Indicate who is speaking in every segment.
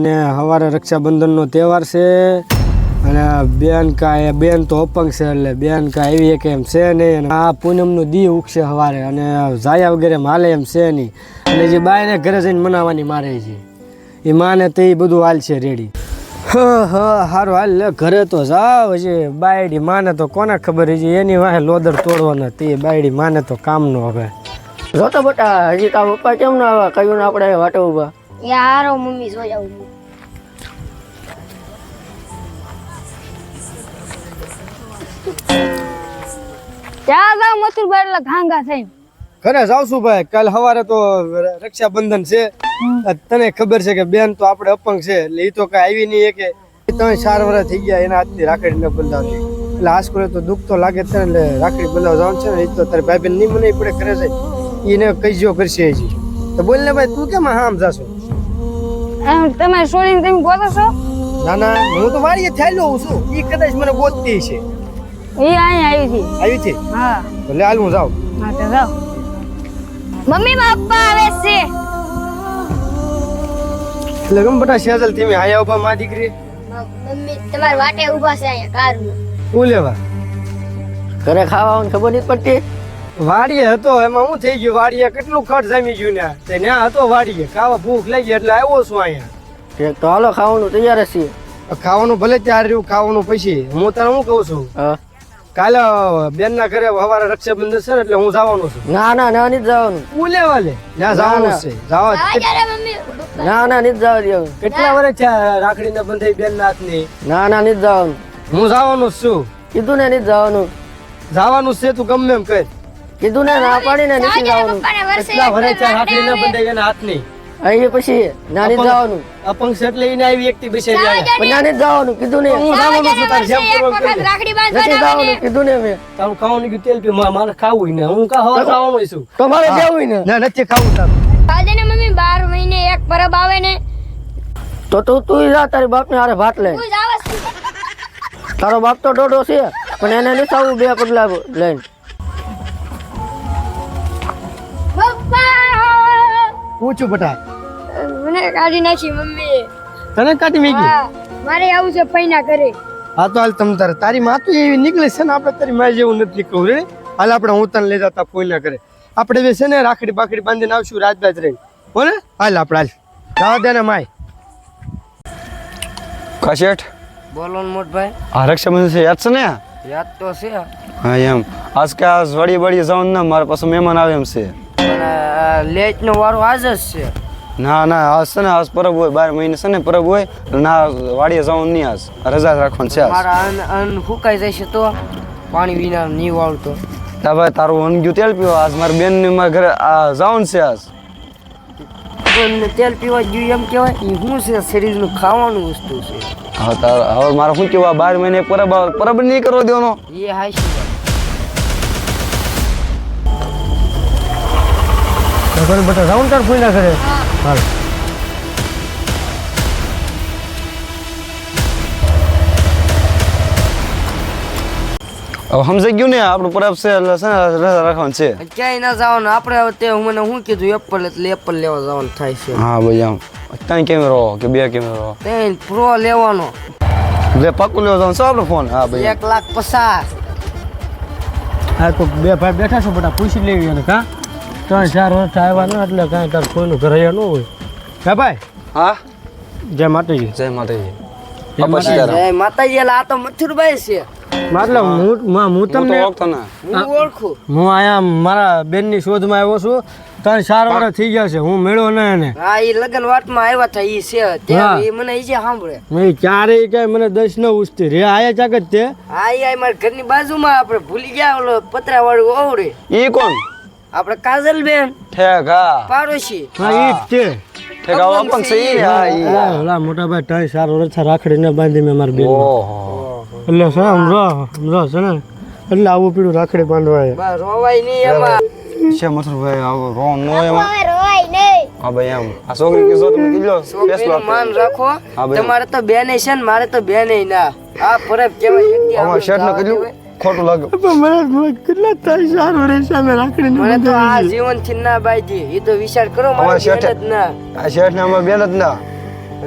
Speaker 1: અને સવારે રક્ષાબંધનનો તહેવાર છે. અને બેન કાંઈ બેન તો અપંગ છે એટલે બેન કાંઈ એવી એક એમ છે નહીં. અને આ પૂનમનું દી ઉગશે સવારે અને જાયા વગેરે માલે એમ છે નહીં. અને જે બાયને ઘરે જઈને મનાવવાની મારે છે, એ માને તે બધું હાલ છે રેડી. હ સારું હાલ લે, ઘરે તો જાવ હજી. બાયડી માને તો કોને ખબર છે એની વાહે લોદર તોડવાના તે બાયડી માને તો કામનો હવે.
Speaker 2: જોતો બટા, હજી તા પપ્પા કેમ ના આવે? કયું ને આપણે વાટો ઊભા
Speaker 3: યારો મમ્મી જોઈ આવું ત્યાં જાવ મથુરભાઈ એટલે ઘાંગા થઈ
Speaker 1: ઘરે જાવ છું ભાઈ. કાલ સવારે તો રક્ષાબંધન છે. તને ખબર છે કે બેન તો આપણે અપંગ છે. એટલે એ તો કઈ આવી નહીં કે તમે ચાર વર્ષ થઈ ગયા એના હાથથી રાખડી ન બંધાવતી એટલે આ તો દુઃખ તો લાગે જ છે એટલે રાખડી બંધાવ જવાનું છે ને એ તો તારી ભાઈ બેન નહીં મને પડે કરે છે એને કહીજો કરશે હજી. તો બોલ ને ભાઈ તું કેમ આમ જાશો?
Speaker 3: એમ તમે છોડીને તમે ગોતો છો?
Speaker 1: ના ના હું તો વાડીએ થયેલો હું છું. એ કદાચ મને ગોતતી છે
Speaker 3: એ અહીં આવી છે
Speaker 1: આવી છે
Speaker 3: હા.
Speaker 1: તો લે હાલ હું જાઉં.
Speaker 3: હા તો જાઓ. મમ્મી પપ્પા આવે છે.
Speaker 1: એટલે ગમ બટા શેજલ તમે આયા ઊભા માં દીકરી?
Speaker 3: મમ્મી તમાર વાટે ઊભા છે અહીંયા કારમાં.
Speaker 1: હું લેવા?
Speaker 2: ઘરે ખાવાનું ખબર નહીં પડતી?
Speaker 1: વાડીએ હતો એમાં હું થઈ ગયું વાડીએ કેટલું ખર્ચ જામી ગયું ને તે ન્યા હતો વાડીએ ખાવા ભૂખ લઈ ગઈ એટલે આવ્યો છું અહીંયા.
Speaker 2: ઠીક તો હાલો ખાવાનું તૈયાર છીએ
Speaker 1: ખાવાનું ભલે તૈયાર રહ્યું ખાવાનું પછી. હું તને શું કહું છું?
Speaker 2: હા.
Speaker 1: કાલે બેન ના ઘરે સવારે રક્ષાબંધન છે ને એટલે હું જવાનું છું.
Speaker 2: ના ના ના નહીં જવાનું.
Speaker 1: હું લેવા લે ત્યાં જવાનું છે. જવા
Speaker 2: ના ના નહીં જવા દેવું
Speaker 1: કેટલા વર્ષ થયા રાખડી ને બંધાઈ બેન ના હાથની?
Speaker 2: ના ના નહીં જવાનું.
Speaker 1: હું જવાનું જ છું.
Speaker 2: કીધું ને નહીં જવાનું.
Speaker 1: જવાનું છે તું ગમે એમ કહે
Speaker 2: કીધું ને ના પાડીને નથી જવાનું.
Speaker 3: એટલા વરે
Speaker 1: ચાર વર્ષ ના ને બંધાઈ એના હાથની.
Speaker 2: અહીં પછી નાની જવાનું.
Speaker 1: અપંગ સેટ લઈને આવી વ્યક્તિ બેસી જાય
Speaker 2: પણ જવાનું કીધું ને.
Speaker 1: હું જવાનું છું તાર જેમ કરવું
Speaker 3: રાખડી
Speaker 2: નથી જવાનું કીધું ને મેં.
Speaker 1: તારું ખાવાનું ગયું તેલ પી મારે ખાવું ને. હું કા હવા ખાવાનું છું
Speaker 2: તમારે જવું ને.
Speaker 1: ના નથી ખાવું તારું.
Speaker 3: બાંધે ને મમ્મી બાર મહિને એક પરબ આવે ને.
Speaker 2: તો તું તું જા તારી બાપને હારે ભાત લે.
Speaker 3: તું જ આવે.
Speaker 2: તારો બાપ તો ડોડો છે પણ એને નહીં થવું બે પગલા લઈને.
Speaker 1: પૂછું બટા.
Speaker 3: મને કાઢી નાખી મમ્મી
Speaker 1: તને કાઢી મેગી
Speaker 3: મારે આવું છે પૈના કરે
Speaker 1: હા તો હાલ તમ તારે તારી માં તો એવી નીકળે છે ને આપણે તારી માં જેવું નથી નીકળવું રે હાલ આપણે હું તને લઈ જતા કોઈ ના કરે આપણે બે છે ને રાખડી બાખડી બાંધીને આવશું રાજબાજ રહીને. બોલે હાલ આપણે હાલ. જવા દે ને માય.
Speaker 4: કશેઠ
Speaker 2: બોલો ને મોટભાઈ.
Speaker 4: આ રક્ષાબંધન છે યાદ છે ને
Speaker 2: યાદ તો છે.
Speaker 4: હા એમ. આજ કે આજ વળી વળી જવાનું ને મારા પાસે મહેમાન આવે એમ છે.
Speaker 2: પણ લેટ નો વારો આજ જ છે.
Speaker 4: ના ના આજ છે ને આજ પરબ હોય બાર મહિને છે ને પરબ હોય ના વાડીએ જવાનું નહીં આજ. રજા રાખવાનું છે
Speaker 2: મારા અન્ન અન ફૂંકાઈ જશે તો પાણી વિના નહીં વાળતો
Speaker 4: તા ભાઈ તારું અનગ્યું તેલ પીવો? આજ મારા બેન ને મારા ઘરે આ જવાનું છે આજ.
Speaker 2: તેલ પીવા ગયું એમ કહેવાય એ શું છે? શરીરનું ખાવાનું વસ્તુ છે.
Speaker 4: હવે તાર હવે મારે શું કેવું બાર મહિને પરબ પરબ નહીં કરવા દેવાનો?
Speaker 2: એ હાશી
Speaker 1: ઘર બટા રાઉન્ડ કોઈ ના કરે. હાલ.
Speaker 4: હવે સમજાઈ ગયું ને આપણું પરબ છે એટલે છે ને રાખવાનું છે.
Speaker 2: ક્યાંય ના જવાનું આપણે હવે તે મને શું કીધું એપલ એટલે એપલ લેવા જવાનું થાય છે.
Speaker 4: હા ભાઈ આમ. ત્રણ કેમેરો કે બે કેમેરો
Speaker 2: તે પ્રો લેવાનો.
Speaker 4: બે પાકું લેવા જવાનું છે આપણો ફોન હા ભાઈ.
Speaker 2: એક લાખ પચાસ.
Speaker 1: હા તો બે ભાઈ બેઠા છો બધા પૂછી લેવી અને કા? ત્રણ ચાર વર્ષ આવ્યા ને એટલે કાંઈ તાર કોઈનું ઘરે ન હોય. હા ભાઈ?
Speaker 4: હા?
Speaker 1: જય માતાજી.
Speaker 4: જય માતાજી.
Speaker 1: જય
Speaker 4: બાપા સીતારામ.
Speaker 2: એ માતાજી એટલે આ તો મથુરભાઈ છે.
Speaker 1: મતલબ હું. માં હું
Speaker 4: હું
Speaker 1: તમને
Speaker 4: ઓળખતો ના.
Speaker 2: હું ઓળખું.
Speaker 1: હું અહીંયા મારા બેનની શોધમાં આવ્યો છું. ત્રણ ચાર વર્ષ થઈ ગયા છે. હું મેળ્યો ને એને.
Speaker 2: હા એ લગન વાટમાં આવ્યા હતા એ છે. ત્યાં મને જે સાંભળે.
Speaker 1: મેં કાંઈ મને દસ ન ઉસતી રે આયા ચાક જ તે?
Speaker 2: હા મારા ઘરની બાજુમાં આપણે ભૂલી ગયા ઓલો પતરા વાળું ઓવડે.
Speaker 4: ઈ કોણ?
Speaker 2: આપણે કાજલ બેન
Speaker 4: ઠેક હા
Speaker 2: પાડોશી.
Speaker 1: હા ઈ જ છે.
Speaker 4: ઠેગા પણ છે ઈ હા ઈ.
Speaker 1: ઓલા મોટા ભાઈ સારો ચાર રાખડી રાખડીને બાંધી મે માર બેન
Speaker 4: ઓહો.
Speaker 1: એટલે છે સમજો સમજો છે ને? એટલે આવું પીડું રાખડી બાંધવા.
Speaker 2: બા રોવાય નહીં એમાં.
Speaker 4: છે મથુરભાઈ આવો રો નો એમાં.
Speaker 3: રોવાય નહીં.
Speaker 4: હા ભાઈ એમ આ છોકરી જો તમે કીધો
Speaker 2: છોકરીનું માન રાખો. તમારે તો બેને છે ને મારે તો બેને ના. આ ફરક કેવાય વ્યક્તિ
Speaker 4: શર્ટ ને કીધું. ખોટું
Speaker 1: લાગે. મને કેટલા ત્રણ ચાર વર્ષ સામે રાખડીને
Speaker 2: મને તો આ જીવનથી ના બાજી એ તો વિચાર કરો
Speaker 4: અમારા શેઠ
Speaker 2: ના.
Speaker 4: આ શેઠ ને અમારે બેન જ ના.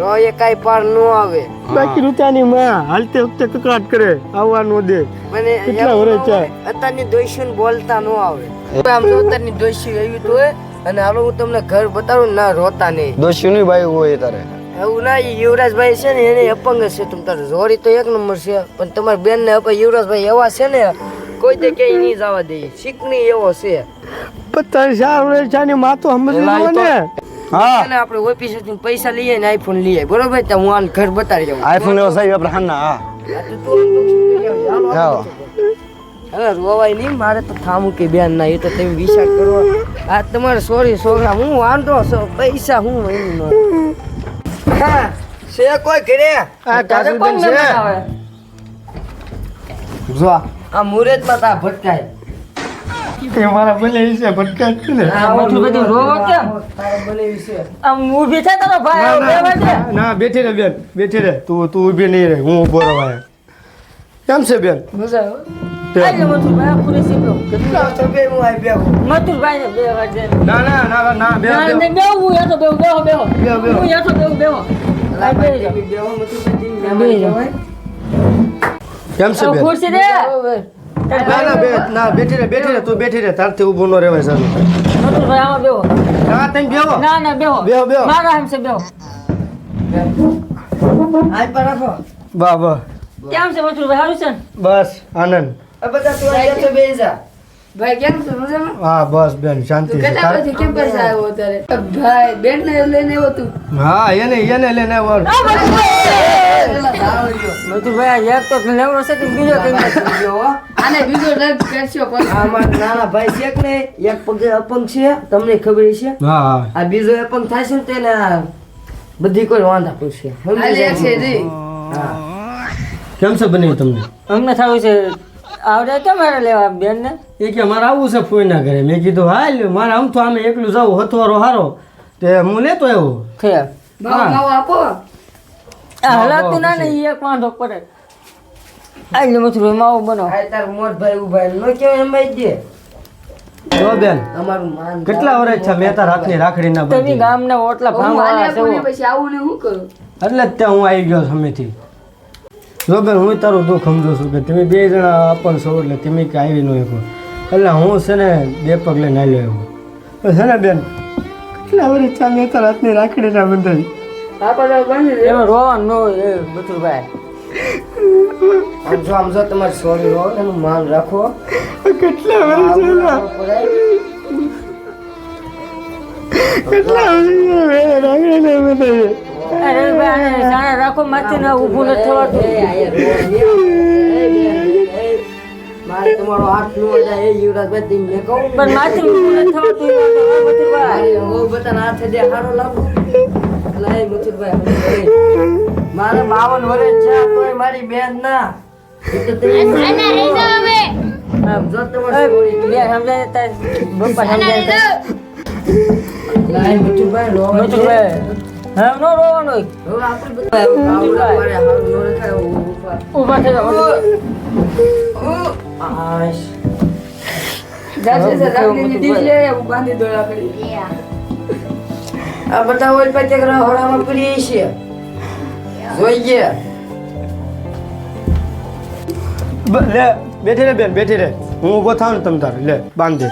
Speaker 2: રોય કાંઈ પાર ન આવે.
Speaker 1: બાકી રૂતાની માં હાલતે વખતે કકડાટ કરે આવવા ન દે.
Speaker 2: મને
Speaker 1: કેટલા વર્ષ
Speaker 2: ન અત્યારની બોલતા ન આવે. આમ જો અત્યારની દોઈશું એવી તો હોય અને હાલો હું તમને ઘર બતાડું ના રોતા નહીં.
Speaker 4: દોસ્યું નહીં ભાઈ હોય તારે.
Speaker 2: એવું ના યુવરાજભાઈ છે ને એને અપંગ છે. તમ તારે જોડી તો એક નંબર છે પણ તમારા બેન ને યુવરાજભાઈ એવા છે ને કોઈ તે ક્યાંય નહીં જવા દે. શીખની એવો છે.
Speaker 1: પચાસ ચાર વર્ષની માં તો સમજ ને?
Speaker 4: હા.
Speaker 2: અને આપણે ઓફિસેથી પૈસા લઈએ ને આઈફોન લઈએ. બરોબર? તો હું આને ઘર બતાડી જાઉં
Speaker 4: આઈફોન લેવો સાહેબ આપણે હા. આવો.
Speaker 2: હવે રોવાય નહીં મારે તો થામું કે બેન ના એ તો તમે વિચાર કરો. આ તમારે સોરી સોગરા હું વાંધો છો પૈસા હું એનું ન. હા, છે કોઈ ઘરે?
Speaker 1: આ કાજલબેન છે? જો.
Speaker 2: આ મુહૂર્તમાં તા ભટકાય.
Speaker 1: કે મારા બલે છે ભટકાય છે ને.
Speaker 2: આટલું બધું રોવો કેમ? તારે બનેવી છે.
Speaker 5: આમ ઊભી થાય તારો ભાઈ
Speaker 1: ના,
Speaker 5: બેવા દે.
Speaker 1: ના, બેઠી રે બેન બેઠી રે. તું તું ઊભી નહીં રે હું ઊભો રવાય. કેમ છે બેન?
Speaker 5: મજા આવે.
Speaker 1: કેમ છે
Speaker 5: ખુરશી દે.
Speaker 1: ના ના બે ના બેઠી રે બેઠી રે તું બેઠી રે તારથી ઊભો ન રહેવાય સારું
Speaker 5: મથુરભાઈ, આમાં બેહો.
Speaker 1: ના તમે બેહો.
Speaker 5: ના, ના, બેહો.
Speaker 1: બેહો, બેહો.
Speaker 5: મારા હામસે બેહો.
Speaker 2: આઈ પર રાખો.
Speaker 1: વાહ વાહ.
Speaker 5: કેમ છે મથુરભાઈ, સારું છે ને?
Speaker 1: બસ આનંદ.
Speaker 2: બધા તું આઈ જતો બેહી જા
Speaker 6: ભાઈ કેમ છો મજામાં
Speaker 1: હા બસ બેન શાંતિ છે
Speaker 6: કેટલા પછી કેમ પાસે આવ્યો અત્યારે ભાઈ બેન ને લઈને આવ્યો તું
Speaker 1: હા એને એને લઈને આવ્યો
Speaker 5: મથુરભાઈ, આ એક તો લેવડો છે તો બીજો કઈ નથી.
Speaker 6: આને બીજો લગ કરશો પણ
Speaker 2: આ મારા નાના ભાઈ છે કે નહીં એક પગે અપંગ છે તમને ખબર છે
Speaker 1: હા
Speaker 2: આ બીજો અપંગ થાય છે ને તેને આ બધી કોઈ વાંધા પૂછશે
Speaker 1: કેમ છે બન્યું તમને
Speaker 5: અમને થયું છે આવડે કેમ મારે લેવા બેન ને
Speaker 1: એ કે મારે આવવું છે ફોઈના ઘરે. મેં કીધું હાલ મારે આમ તો આમે એકલું જાવું હથવારો હારો. તે હું લેતો આવ્યો.
Speaker 6: માવો માવો આપો.
Speaker 5: આ હલાતું ના ને એક વાંધો પડે. આઈ લે મથુરભાઈ માવો
Speaker 2: બનો. તાર મોટ ભાઈ ઊભા નો કેવાય એમ ભાઈ દે.
Speaker 1: જો બેન.
Speaker 2: અમારું માન
Speaker 1: કેટલા વર્ષ છે મેં તાર હાથની રાખડીના
Speaker 5: તમે ગામના ઓટલા ભાંગવા
Speaker 6: ને
Speaker 5: છો
Speaker 6: આવું ને હું કરું?
Speaker 1: એટલે જ ત્યાં હું આવી ગયો સામેથી જો બેન હું તારું દુઃખ સમજુ છું કે તમે બે જણા આપણ છો એટલે તમે કે આવી ન શકો. એટલે હું છે ને બે પગ લઈને આવ્યો. એવો છે ને બેન કેટલા વર્ષ મેં તારા હાથની રાખડીના બંધાઈ
Speaker 6: બંધ બાંધી
Speaker 5: એમાં રોવાનું ન હોય એ મથુરભાઈ
Speaker 2: આમ જો આમ જો તમારે સોરી રહો એનું માન રાખો.
Speaker 1: કેટલા કેટલા વર્ષ રાખડીના બંધાઈ
Speaker 5: રાખો માથે ના ઊભું નથી થવાતું
Speaker 2: તમારો હાથ નો જાય એ તમે મેં કહું
Speaker 5: પણ માથે ઊભું નથી થવાતું
Speaker 2: બધાના હાથે દે હારો લાવો એટલે એ મથુરભાઈ મારે બાવન વર્ષ છે તોય મારી બેન ના જો સોરી
Speaker 5: સમજાય હા નો રોવાનું
Speaker 2: હવે આપણે
Speaker 5: થઈ
Speaker 2: આશ.
Speaker 6: બાંધી
Speaker 2: આ બધા ઓલ પાસે હોડામાં પડી છે જોઈએ
Speaker 1: લે બેઠી રે બેન બેઠી રે. હું ઊભો થાવ ને તમ તાર લે બાંધે.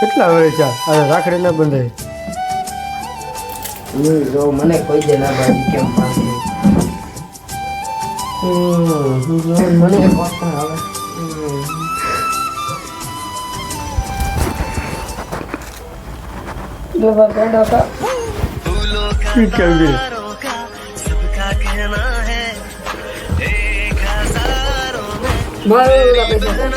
Speaker 1: કેટલા વર્ષ છે રાખડી ના બંધાય.
Speaker 2: હું જો મને કોઈ દે ના બાજી કેમ પાસે જો મને આવે.
Speaker 1: કેમ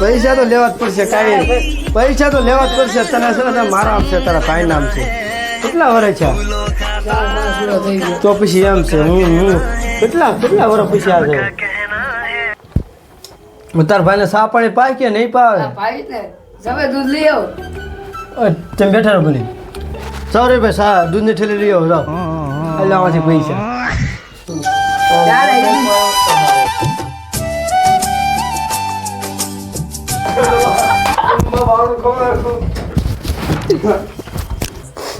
Speaker 1: પૈસા તો લેવા જ પડશે કાંઈ પૈસા તો લેવા જ પડશે તને છે? ને મારા આપશે તારા ભાઈ નામ છે કેટલા વર્ષ છે? તો પછી એમ છે હું હું. કેટલા કેટલા વર્ષ પછી આ જાય તાર ભાઈને સા પાણી પાય કે નહીં પાવે?
Speaker 6: ભાઈ દૂધ લઈ આવો.
Speaker 1: તમે બેઠા રહો બની. સૌરે ભાઈ સા દૂધની ઠેલી લઈ આવો જાઓ. એટલે આમાંથી પૈસા.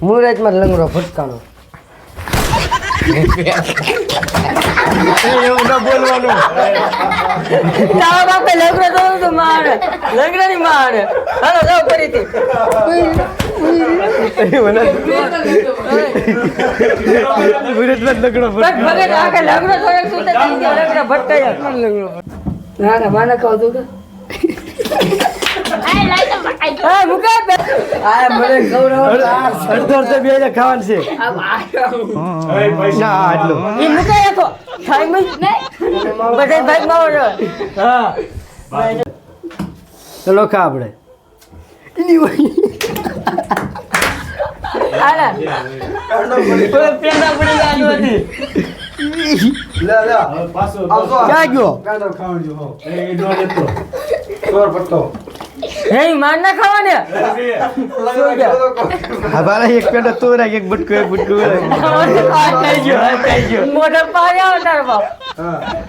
Speaker 2: મુહૂર્તમાં લંગડો ફટકાનો
Speaker 1: એવું ન બોલવાનું
Speaker 5: તારા બાપે લગ્ન થયું તો માર લગ્નની માર હાલો જાઓ ફરીથી
Speaker 1: લગ્ન
Speaker 5: આખે લગ્ન
Speaker 6: ના ના માને ખાવ તું કે.
Speaker 5: હા મુકાય
Speaker 6: આ મને ખવડાવો
Speaker 1: અડધો અડધો બે હજાર ખાવાનું છે. ના આટલું
Speaker 5: એ તો બધા ભાઈ હા.
Speaker 1: ચલો ખા આપણે.
Speaker 5: આલા. ઓલે પેડા ગયા હતી
Speaker 1: ક્યાં ગયો?
Speaker 5: હે. માર ના ખાવાને
Speaker 1: હા ભાઈ એક પેટો તો રાખ એક બટકું એક બટકું
Speaker 5: મોટા થઈ ગયો આ થઈ ગયો. મોઢા પાડ્યા તાર બાપ.